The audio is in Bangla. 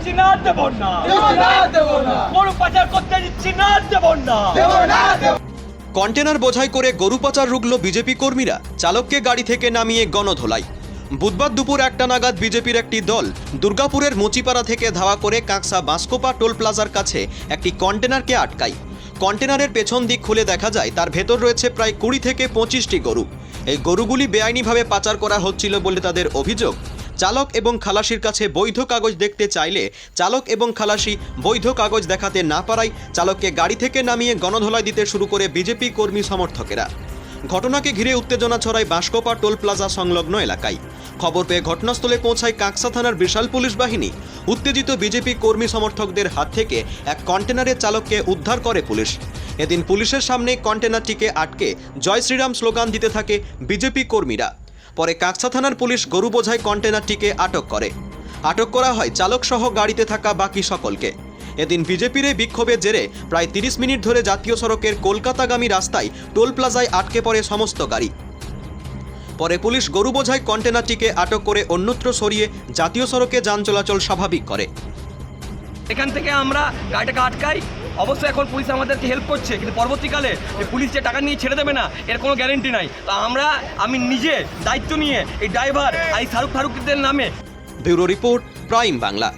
দিচ্ছি না দেব না। দেব না দেব না। গরু পাচার করতে দিচ্ছি না দেব না। দেব না দেব কন্টেনার বোঝাই করে গরু পাচার রুগল বিজেপি কর্মীরা চালককে গাড়ি থেকে নামিয়ে গণধোলাই। বুধবার দুপুর একটা নাগাদ বিজেপির একটি দল দুর্গাপুরের মুচিপাড়া থেকে ধাওয়া করে কাঁকসা বাঁশকোপা টোল প্লাজার কাছে একটি কন্টেনারকে আটকায়। কন্টেনারের পেছন দিক খুলে দেখা যায় তার ভেতর রয়েছে প্রায় কুড়ি থেকে পঁচিশটি গরু। এই গরুগুলি বেআইনিভাবে পাচার করা হচ্ছিল বলে তাদের অভিযোগ। চালক এবং খালাসির কাছে বৈধ কাগজ দেখতে চাইলে চালক এবং খালাসি বৈধ কাগজ দেখাতে না পারায় চালককে গাড়ি থেকে নামিয়ে গণধোলাই দিতে শুরু করে বিজেপি কর্মী সমর্থকেরা। ঘটনাকে ঘিরে উত্তেজনা ছড়ায় বাঁশকোপা টোল প্লাজা সংলগ্ন এলাকায়। খবর পেয়ে ঘটনাস্থলে পৌঁছায় কাঁকসা থানার বিশাল পুলিশ বাহিনী। উত্তেজিত বিজেপি কর্মী সমর্থকদের হাত থেকে এক কন্টেনারের চালককে উদ্ধার করে পুলিশ। এদিন পুলিশের সামনে কন্টেনারটিকে আটকে জয় শ্রীরাম স্লোগান দিতে থাকে বিজেপি কর্মীরা। পরে কাকসা থানার পুলিশ গরু বোঝাই কন্টেনারটিকে আটক করে। আটক করা হয় চালক সহ গাড়িতে থাকা বাকি সকলকে। এদিন বিজেপির এই বিক্ষোভের জেরে প্রায় তিরিশ মিনিট ধরে জাতীয় সড়কের কলকাতাগামী রাস্তায় টোল প্লাজায় আটকে পড়ে সমস্ত গাড়ি। পরে পুলিশ গরু বোঝাই কন্টেনারটিকে আটক করে অন্যত্র সরিয়ে জাতীয় সড়কে যান চলাচল স্বাভাবিক করে। এখান থেকে আমরা গাড়িটাকে আটকাই অবশ্যই এখন পুলিশ আমাদেরকে হেল্প করছে, কিন্তু পরবর্তীকালে যে পুলিশ যে টাকা নিয়ে ছেড়ে দেবে না, এর কোনো গ্যারেন্টি নাই। তো আমরা, আমি নিজে দায়িত্ব নিয়ে এই ড্রাইভার আর এই শাহরুখ ফারুকদের নামে ব্যুরো রিপোর্ট প্রাইম বাংলা।